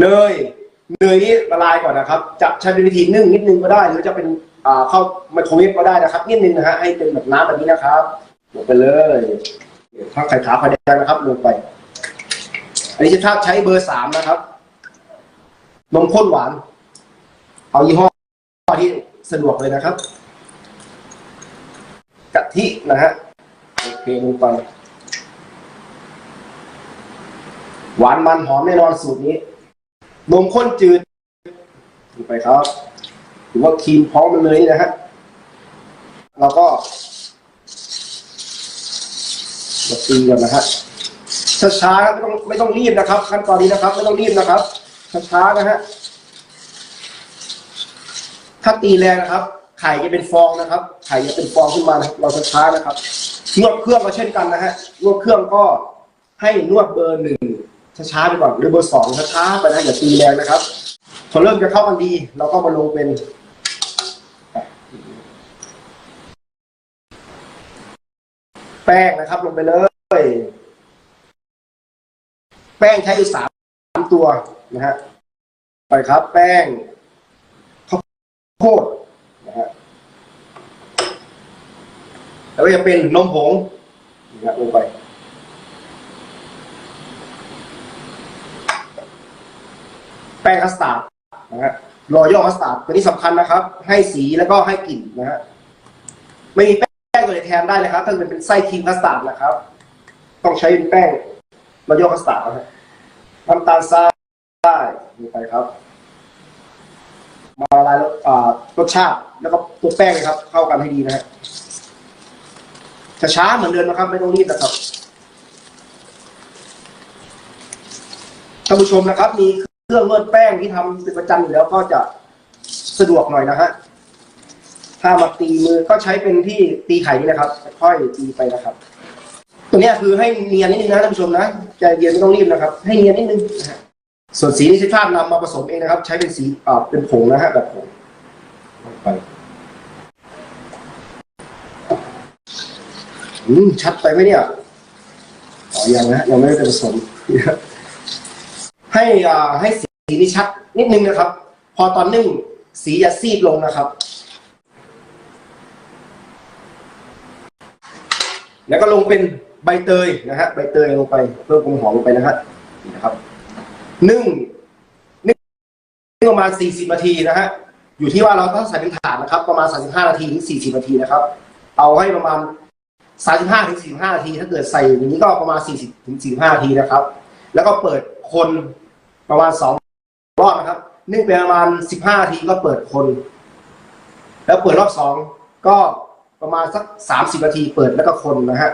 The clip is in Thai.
เนยเนยนี่ละลายก่อนนะครับจะใช้เป็นวิธีนึ่งนิดนึงก็ได้ หรือจะเป็นอ่าเข้าไมโครเวฟก็ได้นะครับนิดนึงนะฮะให้เป็นแบบน้ำแบบนี้นะครับลงไปเลยถ้าไข่ขาวไข่แดงนะครับลงไป อันนี้จะถ้าใช้เบอร์สามนะครับนมข้นหวาน เอายี่ห้อที่สะดวกเลยนะครับกะทินะฮะโอเคลงไปหวานมันหอมแน่นอนสูตรนี้ นมข้นจืดลงไปครับหรือว่าครีมพร้อมมันเลยนะฮะเราก็มาตีกันนะฮะช้าๆครับไม่ต้องไม่ต้องรีบนะครับ ขั้นตอนนี้นะครับ ไม่ต้องรีบนะครับช้าๆนะฮะถ้าตีแรงนะครับ ไข่จะเป็นฟองนะครับ ไข่จะเป็นฟองขึ้นมานะรเราช้าๆนะครับนวดเครื่องก็เช่นกันนะฮะนวดเครื่องก็ให้นวดเบอร์หนึ่ง ช้าๆไปก่อนหรือเบอร์สองช้าๆไปนะอย่าตีแรงนะครับพอเริ่มจะเข้ากันดี เราก็มาลงเป็นแป้งนะครับ ลงไปเลย แป้งใช้อยู่สามตัวนะฮะไปครับ แป้งข้าวโพดนะฮะแล้วก็จะเป็นนมผงนะฮะลงไป แป้งคัสตาร์ดนะฮะรอยัลคัสตาร์ดตัวนี้สำคัญนะครับ ให้สีแล้วก็ให้กลิ่นนะฮะไม่มีแป้งตัวไหนแทนได้นะครับถ้าเป็นเป็นไส้ครีมคัสตาร์ดนะครับ ต้องใช้เป็นแป้งรอยัลคัสตาร์ดนะฮะน้ำตาลทรายลงไปครับ มาละลายแล้วรสชาติแล้วก็ตัวแป้งนะครับ เข้ากันให้ดีนะฮะจะช้าเหมือนเดิมนะครับ ไม่ต้องรีบนะครับท่านผู้ชมนะครับมี เครื่องนวดแป้งที่ทำเป็นประจำอยู่แล้วก็จะสะดวกหน่อยนะฮะถ้ามาตีมือก็ใช้เป็นที่ตีไข่นี่นะครับ ค่อยตีไปนะครับ ตัวนี้คือให้เนียนนิดนึงนะท่านผู้ชมนะใจเย็นไม่ต้องรีบนะครับ ให้เนียนนิดนึงนะฮะส่วนสีนี่ใช้ชาตินำมาผสมเองนะครับ ใช้เป็นสีอ่าเป็นผงนะฮะแบบผงไปอืมชัดไปไหมเนี่ยอ๋อยังนะฮะยังไม่ได้ผสมให้อ่าให้สี สีนี่ชัดนิดนึงนะครับ พอตอนนึ่งสีจะซีดลงนะครับ แล้วก็ลงเป็นใบเตยนะฮะใบเตยลงไปเพิ่มความหอมลงไปนะฮะนี่นะครับนึ่งนึ่งประมาณ40นาทีนะฮะอยู่ที่ว่าเราต้องใส่เป็นถาดนะครับ ประมาณ35นาทีถึง40นาทีนะครับ เอาให้ประมาณ35ถึง45นาที ถ้าเกิดใส่อย่างนี้ก็ประมาณ40ถึง45นาทีนะครับ แล้วก็เปิดคนประมาณสอง รอบนะครับ นึ่งไปประมาณสิบห้านาทีก็เปิดคน แล้วเปิดรอบสองก็ประมาณสักสามสิบนาทีเปิดแล้วก็คนนะฮะ